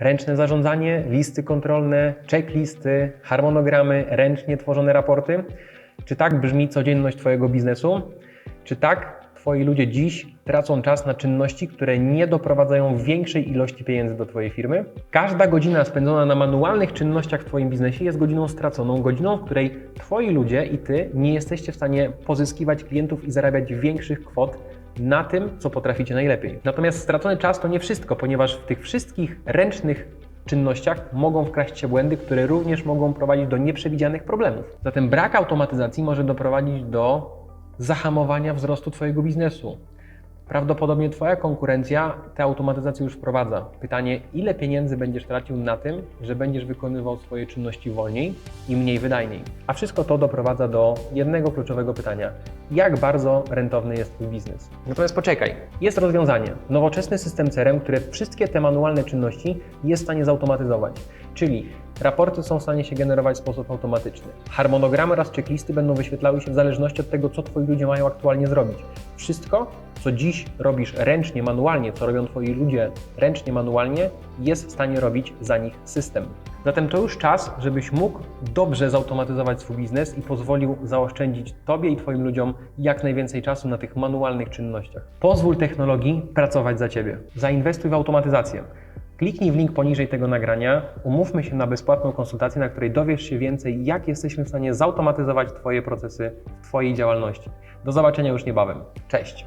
Ręczne zarządzanie, listy kontrolne, checklisty, harmonogramy, ręcznie tworzone raporty? Czy tak brzmi codzienność Twojego biznesu? Czy tak Twoi ludzie dziś tracą czas na czynności, które nie doprowadzają większej ilości pieniędzy do Twojej firmy? Każda godzina spędzona na manualnych czynnościach w Twoim biznesie jest godziną straconą, godziną, w której Twoi ludzie i Ty nie jesteście w stanie pozyskiwać klientów i zarabiać większych kwot na tym, co potraficie najlepiej. Natomiast stracony czas to nie wszystko, ponieważ w tych wszystkich ręcznych czynnościach mogą wkraść się błędy, które również mogą prowadzić do nieprzewidzianych problemów. Zatem brak automatyzacji może doprowadzić do zahamowania wzrostu Twojego biznesu. Prawdopodobnie Twoja konkurencja tę automatyzację już wprowadza. Pytanie, ile pieniędzy będziesz tracił na tym, że będziesz wykonywał swoje czynności wolniej i mniej wydajniej? A wszystko to doprowadza do jednego kluczowego pytania: jak bardzo rentowny jest Twój biznes? Natomiast poczekaj, jest rozwiązanie. Nowoczesny system CRM, który wszystkie te manualne czynności jest w stanie zautomatyzować. Czyli raporty są w stanie się generować w sposób automatyczny. Harmonogramy oraz checklisty będą wyświetlały się w zależności od tego, co Twoi ludzie mają aktualnie zrobić. Wszystko, co dziś robisz ręcznie, manualnie, co robią Twoi ludzie ręcznie, manualnie, jest w stanie robić za nich system. Zatem to już czas, żebyś mógł dobrze zautomatyzować swój biznes i pozwolił zaoszczędzić Tobie i Twoim ludziom jak najwięcej czasu na tych manualnych czynnościach. Pozwól technologii pracować za Ciebie. Zainwestuj w automatyzację. Kliknij w link poniżej tego nagrania, umówmy się na bezpłatną konsultację, na której dowiesz się więcej, jak jesteśmy w stanie zautomatyzować Twoje procesy w Twojej działalności. Do zobaczenia już niebawem. Cześć!